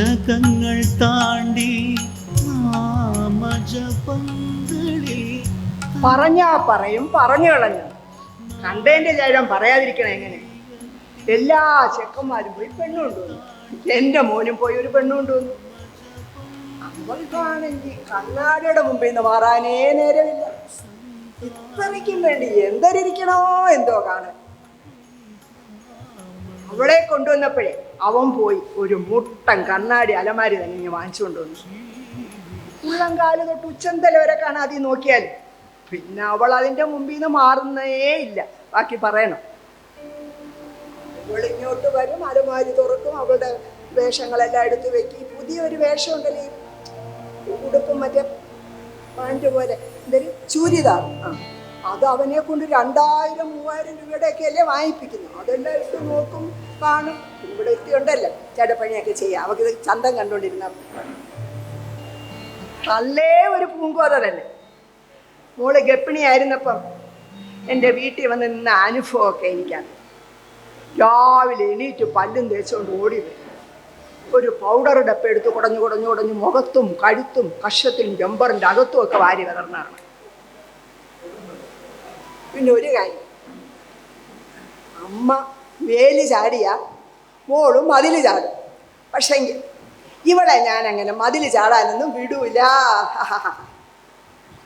ദശകങ്ങൾ താണ്ടി പറഞ്ഞാ പറയും പറഞ്ഞു കളഞ്ഞു. കണ്ടതിന്റെ ചാരം പറയാതിരിക്കണം എങ്ങനെ? എല്ലാ ചെക്കന്മാരും പോയി പെണ്ണ് കൊണ്ടുവന്നു എന്റെ മോനും പോയി ഒരു പെണ്ണ് കൊണ്ടുവന്നു അവൾക്കാണെങ്കിൽ കണ്ണാടിയുടെ മുമ്പിൽ നിന്ന് മാറാനേ നേരമില്ല. ഇത്രയ്ക്കും വേണ്ടി എന്തരിക്കണോ എന്തോ കാണാൻ. അവളെ കൊണ്ടുവന്നപ്പോഴേ അവൻ പോയി ഒരു മുട്ടൻ കണ്ണാടി അലമാരി തന്നെ ഇങ്ങനെ വാങ്ങിച്ചു കൊണ്ടുവന്നു ഉള്ളംകാൽ തൊട്ട് ഉച്ചന്തല വരെ കാണാതെ നോക്കിയാൽ പിന്നെ അവൾ അതിന്റെ മുമ്പിൽ നിന്ന് മാറുന്നേ ഇല്ല. ബാക്കി പറയണം. അവൾ ഇങ്ങോട്ട് വരും അലമാരി തുറക്കും അവളുടെ വേഷങ്ങളെല്ലാം എടുത്തു വെക്കി. പുതിയൊരു വേഷം ഉണ്ടല്ലോ? ഉടുപ്പും മറ്റേ പാന്റ് പോലെ. എന്തൊരു ചൂരിദാർ. ആ. അത് അവനെ കൊണ്ട് രണ്ടായിരം മൂവായിരം രൂപയുടെ ഒക്കെ അല്ലേ വാങ്ങിപ്പിക്കുന്നു. അതെല്ലാം ഇട്ട് നോക്കും കാണും. ഇവിടെ എത്തിയുണ്ടല്ലോ ചേട്ടപ്പണിയൊക്കെ ചെയ്യാം അവർക്ക് ചന്തം കണ്ടുകൊണ്ടിരുന്ന നല്ലേ ഒരു പൂങ്കോത തന്നെ മോൾ ഗപ്പിണിയായിരുന്നപ്പം എന്റെ വീട്ടിൽ വന്ന് നിന്ന അനുഭവമൊക്കെ എനിക്കാണ്. രാവിലെ എണീറ്റ് പല്ലും തേച്ചുകൊണ്ട് ഓടി വരും. ഒരു പൗഡർ ഡപ്പ എടുത്ത് കുടഞ്ഞു കുടഞ്ഞു കുടഞ്ഞു മുഖത്തും കഴുത്തും കഷത്തിലും ജമ്പറിന്റെ അകത്തും ഒക്കെ വാരി വിതർന്നാണ്. പിന്നെ ഒരു കാര്യം അമ്മ വേലി ചാടിയ മോളും മതിൽ ചാടും. പക്ഷെങ്കിൽ ഇവളെ ഞാൻ അങ്ങനെ മതിൽ ചാടാനൊന്നും വിടൂല.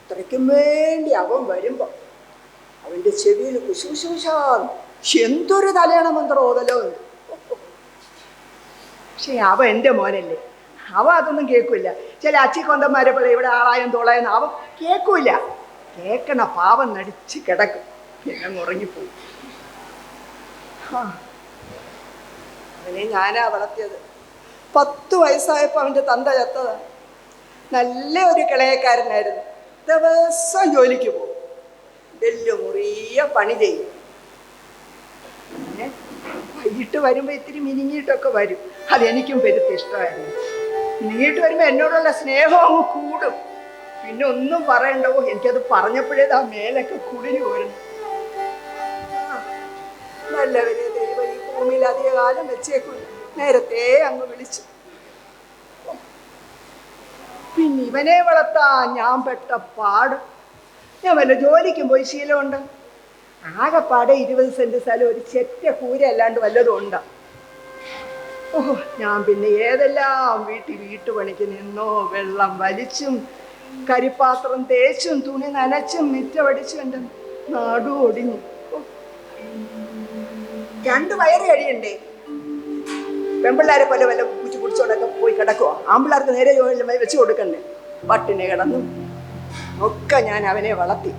അത്രയ്ക്കും വേണ്ടി അവൻ വരുമ്പോൾ അവന്റെ ചെവിയിൽ കുശുകുശുശാന്ന് എന്തൊരു തലയണ മന്ത്രം ഓതലോ പക്ഷേ അവ എന്റെ മോനല്ലേ. അവ അതൊന്നും കേൾക്കില്ല ചില അച്ചിക്കൊന്തന്മാരെ പോലെ ഇവിടെ ആളായും തോളായും അവൻ കേൾക്കൂല. കേൾക്കണ പാവം നടിച്ച് കിടക്കും. പിന്നെ ഉറങ്ങിപ്പോയി. അവനെ ഞാനാ വളർത്തിയത്. പത്ത് വയസ്സായപ്പോൾ അവന്റെ തന്ത ചത്തത്. നല്ല ഒരു കിളയക്കാരനായിരുന്നു. ദിവസം ജോലിക്ക് പോകും. വലിയ മുറിയ പണി ചെയ്യും. വൈകിട്ട് വരുമ്പോൾ ഇത്തിരി മിനിങ്ങിയിട്ടൊക്കെ വരും. അതെനിക്കും പെരുത്ത് ഇഷ്ടമായിരുന്നു. മിനിങ്ങിയിട്ട് വരുമ്പോൾ എന്നോടുള്ള സ്നേഹവും കൂടും. പിന്നെ ഒന്നും പറയണ്ടോ. എനിക്കത് പറഞ്ഞപ്പോഴേ ആ മേലൊക്കെ കുളിര് പോരുന്നു ആ, നല്ലവരെ ദൈവം ഈ ഭൂമിയിൽ അധികകാലം വെച്ചേക്കും നേരത്തെ അങ്ങ് വിളിച്ചു. പിന്നെ ഇവനെ വളർത്താൻ ഞാൻ പെട്ട പാട്. ഞാൻ വല്ല ജോലിക്കും പോയി ശീലമുണ്ട്. ആകെപ്പാടെ ഇരുപത് സെന്റ് സ്ഥലം ഒരു ചെറ്റ കൂര അല്ലാണ്ട് വല്ലതും ഉണ്ട്? ഓഹ് ഞാൻ പിന്നെ ഏതെല്ലാം വീട്ടിൽ വീട്ടുപണിക്ക് നിന്നോ വെള്ളം വലിച്ചും കരിപ്പാത്രം തേച്ചും തുണി നനച്ചും മിറ്റമടിച്ചും എന്റെ നാടു ഒടിഞ്ഞു രണ്ടു വയറ് കഴിയണ്ടേ? പെൺപിള്ളേരെ പോലെ വല്ല കുച്ചി കുടിച്ചോടൊക്കെ പോയി കിടക്കുവോ? ആമ്പിള്ളേർക്ക് നേരെ ജോലി വെച്ച് കൊടുക്കണ്ടേ? പട്ടിണി കിടന്നു. ഒക്കെ ഞാൻ അവനെ വളർത്തി.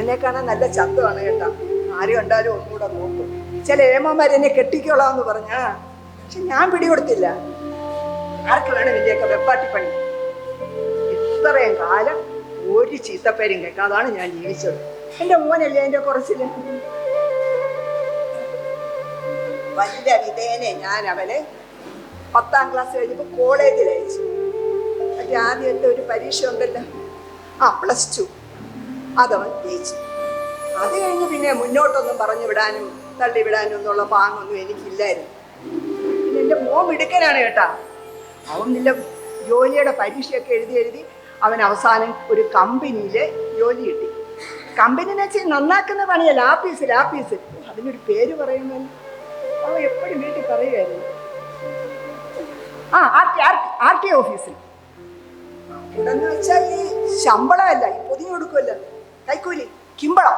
എന്നെ കാണാൻ നല്ല ശബ്ദമാണ് കേട്ടാ. ആര് കണ്ടാലും ഒന്നുകൂടെ നോക്കും. ചില ഏമ്മമാർ എന്നെ കെട്ടിക്കോളാന്ന് പറഞ്ഞാ. പക്ഷെ ഞാൻ പിടികൊടുത്തില്ല. ആർക്ക് വേണം വെപ്പാട്ടി പണി ഇത്രയും കാലം ഒരു ചീത്തപ്പേരും കേൾക്കാതാണ് ഞാൻ ജീവിച്ചത്. എന്റെ മോനല്ലേ എന്റെ കുറച്ചിൽ? വലിയ വിധേനെ ഞാൻ അവനെ പത്താം ക്ലാസ് കഴിഞ്ഞപ്പോൾ കോളേജിൽ അയച്ചു. മറ്റേ ആദ്യത്തെ ഒരു പരീക്ഷ ഉണ്ടല്ലോ. ആ പ്ലസ് ടു അതവൻ ജയിച്ചു. അത് കഴിഞ്ഞ് പിന്നെ മുന്നോട്ടൊന്നും പറഞ്ഞു വിടാനും തള്ളി വിടാനും എന്നുള്ള പാങ്ങൊന്നും എനിക്കില്ലായിരുന്നു. പിന്നെ എന്റെ മോൻ മിടുക്കനാണ് കേട്ടാ. അവൻ നല്ല ജോലിയുടെ പരീക്ഷയൊക്കെ എഴുതി എഴുതി അവൻ അവസാനം ഒരു കമ്പനിയിൽ ജോലി കിട്ടി. കമ്പനി എന്ന് വെച്ചാൽ നന്നാക്കുന്ന പണിയല്ല ആപ്പീസിൽ ആപ്പീസിൽ അതിനൊരു പേര് പറയുന്നല്ലോ അവൻ എപ്പോഴും വീട്ടിൽ പറയുമായിരുന്നു ആ ആർ ടി ഓഫീസിൽ. എന്താന്ന് വെച്ചാൽ ഈ ശമ്പളമല്ല ഈ പൊതിഞ്ഞു കൊടുക്കുമല്ലോ കൈക്കൂലി കിമ്പളം.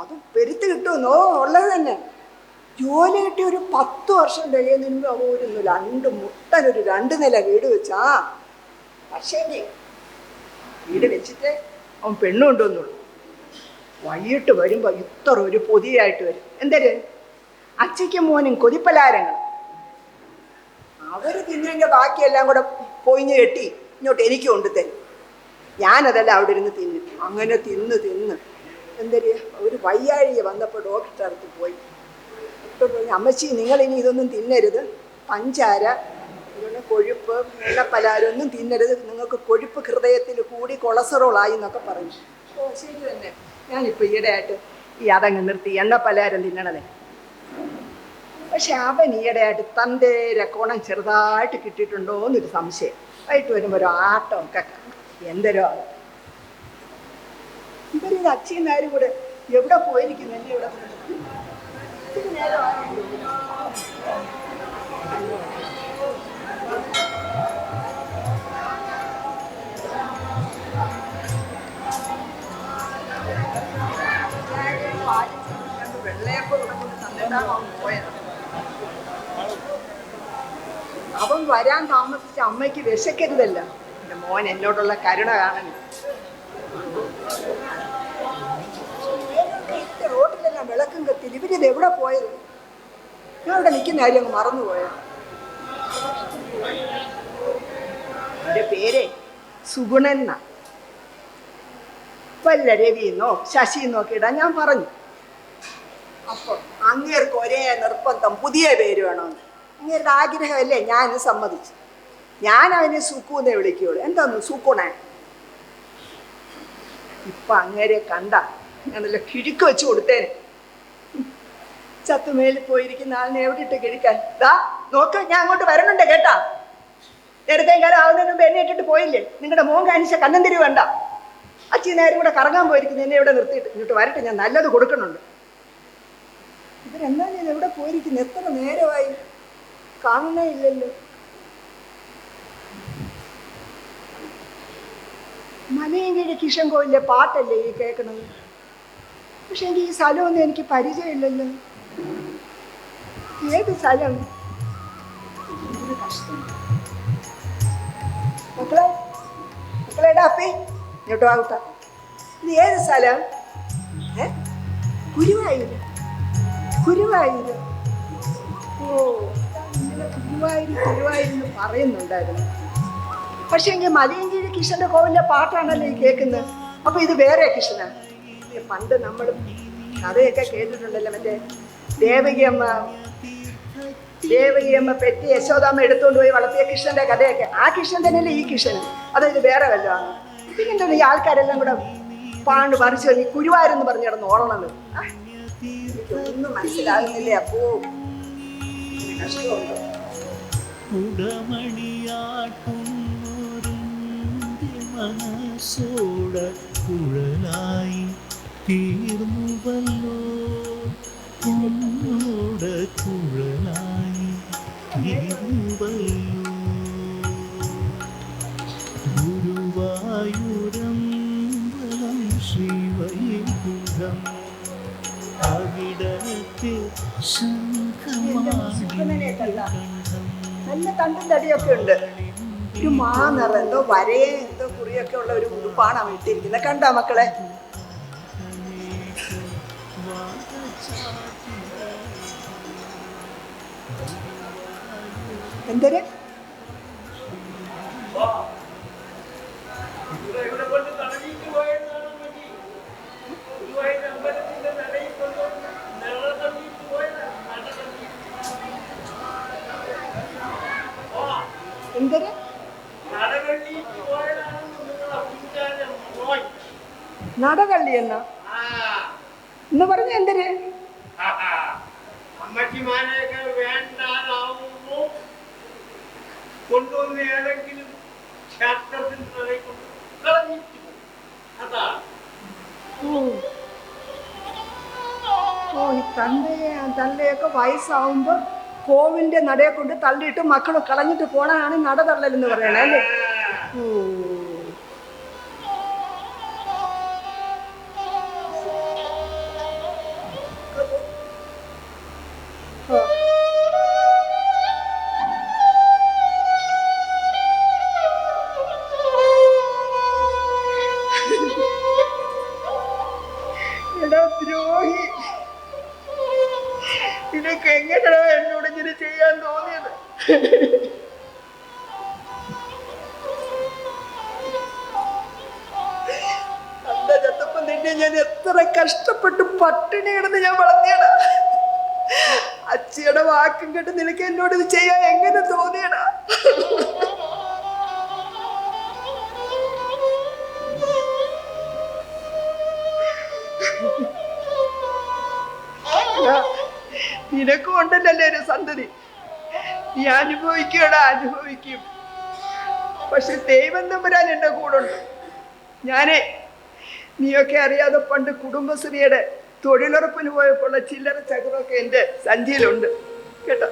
അത് പെരുത്ത് കിട്ടുമെന്നോ ഉള്ളത് തന്നെ. ജോലി കിട്ടി ഒരു പത്ത് വർഷം കഴിയുന്നതിന് മുമ്പ് അവൻ ഒരു രണ്ട് മുട്ടനൊരു രണ്ട് നില വീട് വെച്ചാ. പക്ഷേ വീട് വെച്ചിട്ട് അവൻ പെണ്ണും കൊണ്ടുവന്നുള്ളൂ വൈകിട്ട് വരുമ്പോൾ ഇത്ര ഒരു പൊതിയായിട്ട് വരും. എന്തര്? അച്ഛയ്ക്കും മോനും കൊതിപ്പലാരങ്ങൾ. അവർ തിന്നെങ്കിൽ ബാക്കിയെല്ലാം കൂടെ പൊയിഞ്ഞ് കെട്ടി ഇങ്ങോട്ട് എനിക്ക് കൊണ്ടുതരും ഞാനതെല്ലാം അവിടെ ഇരുന്ന് തിന്നു. അങ്ങനെ തിന്ന് തിന്ന്. എന്തര്? ഒരു വയ്യാഴിക വന്നപ്പോൾ ഡോക്ടറെ അടുത്ത് പോയി. ഡോക്ടർ പറഞ്ഞു അമ്മച്ചി നിങ്ങൾ ഇനി ഇതൊന്നും തിന്നരുത്. പഞ്ചാര കൊഴുപ്പ് എണ്ണപ്പലാരം ഒന്നും തിന്നരുത്. നിങ്ങൾക്ക് കൊഴുപ്പ് ഹൃദയത്തിൽ കൂടി കൊളസ്ട്രോൾ ആയി എന്നൊക്കെ പറഞ്ഞു ഓ ശരി തന്നെ. ഞാനിപ്പോൾ ഈയിടെയായിട്ട് ഈ അതങ്ങ് നിർത്തി. എണ്ണപ്പലാരം തിന്നണതേ? പക്ഷെ അവൻ ഈയിടെയായിട്ട് തന്റെ രക്കോണം ചെറുതായിട്ട് കിട്ടിയിട്ടുണ്ടോ എന്നൊരു സംശയം. വൈകിട്ട് വരുമ്പോൾ ഒരു ആട്ടമൊക്കെ കാണും. എന്തരോ ഇവർ ഇവരിത് അച്ഛനും ആരും കൂടെ എവിടെ പോയിരിക്കുന്നു? എന്നെ ഇവിടെ ഇത്തിരി അവൻ വരാൻ താമസിച്ച അമ്മയ്ക്ക് വിശക്കരുതല്ല. എന്റെ മോൻ എന്നോടുള്ള കരുണ കാണണം റോഡിലെല്ലാം വിളക്കും കത്തി. ഇവരിത് എവിടെ പോയത്? ഞാൻ ഇവിടെ നിൽക്കുന്ന കാര്യം അങ്ങ് മറന്നുപോയോ? എന്റെ പേരെ സുഗുണൻ വല്ല രവിന്നോ ശശിന്നോ ഒക്കെ ഇടാൻ ഞാൻ പറഞ്ഞു. അപ്പോൾ അങ്ങേർക്ക് ഒരേ നിർബന്ധം പുതിയ പേര് വേണമെന്ന്. അങ്ങേരുടെ ആഗ്രഹമല്ലേ? ഞാൻ സമ്മതിച്ചു. ഞാൻ അവനെ സുക്കൂന്നേ വിളിക്കുകയുള്ളൂ. എന്താന്ന് സുക്കുണേ? ഇപ്പൊ അങ്ങേരെ കണ്ട ഞാൻ നല്ല കിഴുക്ക് വെച്ച് കൊടുത്തേനെ. ചത്തുമേലിൽ പോയിരിക്കുന്ന ആളിനെ എവിടെ ഇട്ട് കിഴിക്കാൻ? ദാ നോക്ക് ഞാൻ അങ്ങോട്ട് വരണുണ്ട് കേട്ടാ. നേരത്തെ കാലം ആവുന്നതിന് മുമ്പ് എന്നെ ഇട്ടിട്ട് പോയില്ലേ? നിങ്ങളുടെ മോൻ കാണിച്ച കണ്ണന്തിരി വേണ്ട. അച്ഛൻ നേരം കൂടെ കറങ്ങാൻ പോയിരിക്കുന്നു എന്നെ ഇവിടെ നിർത്തിയിട്ട്. ഇങ്ങോട്ട് വരട്ടെ ഞാൻ നല്ലത് കൊടുക്കണുണ്ട്. ഇവരെന്തായാലും ഇത് എവിടെ പോയിരിക്കുന്നു? എത്ര നേരമായി? കാണണേ ഇല്ലല്ലോ. മലയങ്കിഴി കിഷൻ കോവിലെ പാട്ടല്ലേ ഈ കേൾക്കണത്? പക്ഷെ എനിക്ക് ഈ സ്ഥലമൊന്നും എനിക്ക് പരിചയമില്ലല്ലോ. ഏത് സ്ഥലം? മക്കളെ മക്കളെടാ അപ്പേ ഇങ്ങോട്ട് വാകുത്ത ഇത് ഏത് സ്ഥലം? ഏ? ഗുരുവായൂര്. ഗുരുവായൂര്. ഓ ഇന്നലെ ഗുരുവായൂർ എന്ന് പറയുന്നുണ്ടായിരുന്നു. പക്ഷെ എങ്കിൽ മലയങ്കിഴി കൃഷ്ണന്റെ കോവിലിലെ പാട്ടാണല്ലോ ഈ കേൾക്കുന്നത്. അപ്പൊ ഇത് വേറെ കൃഷ്ണൻ പണ്ട് നമ്മൾ കഥയൊക്കെ കേട്ടിട്ടുണ്ടല്ലോ മറ്റേ ദേവകിയമ്മ ദേവകിയമ്മ പെറ്റി യശോദാമ്മ എടുത്തുകൊണ്ട് പോയി വളർത്തിയ കൃഷ്ണന്റെ കഥയൊക്കെ. ആ കൃഷ്ണൻ തന്നെയല്ലേ ഈ കൃഷ്ണൻ. അതോ ഇത് വേറെ വല്ലതാണ് പിന്നെന്താണ് ഈ ആൾക്കാരെല്ലാം കൂടെ പാണ്ട് പറിച്ചു ഈ കുരുവാരെന്ന് പറഞ്ഞു കിടന്ന് ഓടണത് എനിക്കൊന്നും മനസ്സിലാകുന്നില്ലേ? അപ്പോ കഷ്ടമുണ്ടോ. മനസ്സോട കുഴലായി തീർന്നുവല്ലോ. ഉന്നോട കുഴലായി തീർന്നുവല്ലോ തണ്ടും തടിയൊക്കെ ഉണ്ട്. ഒരു മാനിറ എന്തോ വരയെ എന്തോ കുറിയൊക്കെ ഉള്ള ഒരു ഉടുപ്പാണ് അവൻ ഇട്ടിരിക്കുന്നത്. കണ്ട മക്കളെ? എന്തൊരു എന്തൊരു? നടകള്ളി എന്നാ? എന്ന് പറഞ്ഞ എന്തൊരു? അമ്മച്ചിമാരെയൊക്കെ വേണ്ടാതാവുമ്പോ കൊണ്ടുവന്ന് ഏതെങ്കിലും ക്ഷേത്രത്തിൽ നടയിൽ കൊണ്ട് കളഞ്ഞിട്ട് പോകും. അതാണ് ഓ ഓ ഈ തന്റെ തന്റെയൊക്കെ വയസ്സാവുമ്പോ കോവിലിന്റെ നടയെ കൊണ്ട് തള്ളിയിട്ട് മക്കൾ കളഞ്ഞിട്ട് പോണാണ് നട തള്ളലെന്ന് പറയണേ അല്ലേ? നിന്നെ ഞാൻ എത്ര കഷ്ടപ്പെട്ട് പട്ടിണി കിടന്ന് ഞാൻ വളർത്തിയടാ. അച്ചിയുടെ വാക്കും കേട്ട് നിനക്ക് എന്നോട് ഇത് ചെയ്യാൻ എങ്ങനെ തോന്നിയടാ? നിനക്കും ഉണ്ടല്ലേ ഒരു സന്തതി. നീ അനുഭവിക്കടാ അനുഭവിക്കും. പക്ഷെ ദൈവം തമ്പുരാൻ കൂടെ ഉണ്ട്. ഞാനേ നീയൊക്കെ അറിയാതെ പണ്ട് കുടുംബശ്രീയുടെ തൊഴിലുറപ്പിന് പോയപ്പോഴുള്ള ചില്ലറ ചകറൊക്കെ എന്റെ സഞ്ചിയിലുണ്ട്. കേട്ടോ?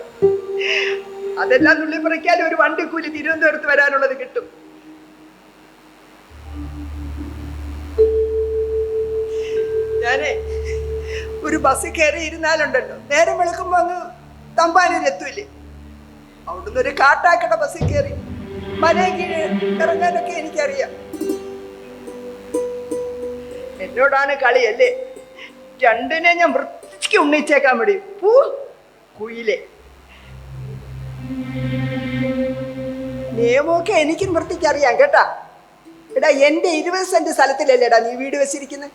അതെല്ലാം നുള്ളി പറിക്കാൻ ഒരു വണ്ടി വണ്ടിക്കൂലി തിരുവനന്തപുരത്ത് വരാനുള്ളത് കിട്ടും. ഞാനേ ഒരു ബസ് കയറി ഇരുന്നാലുണ്ടല്ലോ നേരം വിളക്കുമ്പോ അങ്ങ് തമ്പാനൂരെത്തൂല്ലേ അവിടുന്ന് ഒരു കാട്ടാക്കട ബസ്സിൽ കയറി. മലയിൽ ഇറങ്ങാനൊക്കെ എനിക്കറിയാം. എന്നോടാണ് കളിയല്ലേ? രണ്ടിനെ ഞാൻ വൃത്തിക്ക് ഉണ്ണിച്ചേക്കാൻ വേണ്ടി. പൂ കുയിലെ. നിയമമൊക്കെ എനിക്കും വൃത്തിക്ക് അറിയാം കേട്ടാ. എടാ എന്റെ ഇരുപത് സെന്റ് സ്ഥലത്തിലല്ലേടാ നീ വീട് വെച്ചിരിക്കുന്നത്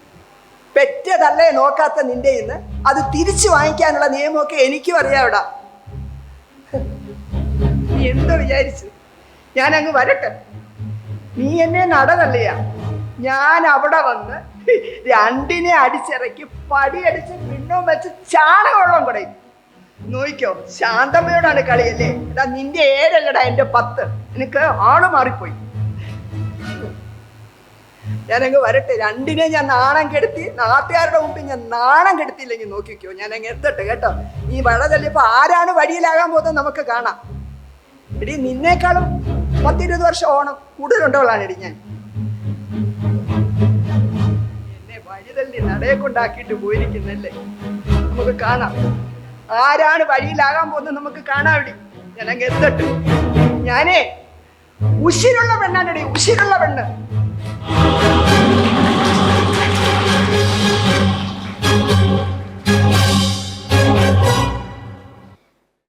പെറ്റതല്ലേ നോക്കാത്ത നിന്റെ ഇന്ന്? അത് തിരിച്ചു വാങ്ങിക്കാനുള്ള നിയമമൊക്കെ എനിക്കും അറിയാവിടാ നീ എന്താ വിചാരിച്ചു? ഞാൻ അങ്ങ് വരട്ടെ. നീ എന്നെ നടനല്ലയാ ഞാൻ അവിടെ വന്ന് രണ്ടിനെ അടിച്ചിറക്കി പടിയടിച്ച് പിന്നോ വെച്ച് ചാണകവെള്ളം കൂടെ നോയിക്കോ ശാന്തമ്മയോടാണ് കളിയല്ലേ? എടാ നിന്റെ ഏഴല്ലടാ എന്റെ പത്ത്. എനിക്ക് ആൾ മാറിപ്പോയി. ഞാനങ്ങ് വരട്ടെ. രണ്ടിനെ ഞാൻ നാണം കെടുത്തി നാട്ടുകാരുടെ മുമ്പിൽ ഞാൻ നാണം കെടുത്തില്ലെങ്കിൽ നോക്കിക്കോ. ഞാൻ അങ്ങ് എത്തട്ടെ കേട്ടോ? ഈ വഴ തല്ലിയപ്പോ ആരാണ് വഴിയിലാകാൻ പോകുന്നത് നമുക്ക് കാണാം. എടി നിന്നേക്കാളും പത്തിരുപത് വർഷം ഓണം കൂടുതലുണ്ടവളാണ് എടി ഞാൻ. എന്നെ വഴിതല്ലി നടയെ കൊണ്ടാക്കിയിട്ട് പോയിരിക്കുന്നല്ലേ? നമുക്ക് കാണാം. ആരാണ് വഴിയിലാകാൻ പോകുന്നത് നമുക്ക് കാണാം എടി. ഞാൻ അങ്ങ് എന്തട്ട് ഞാനേ ഉശിരുള്ള പെണ്ണാണ് എടി ഉശിരുള്ള പെണ്ണ് ും.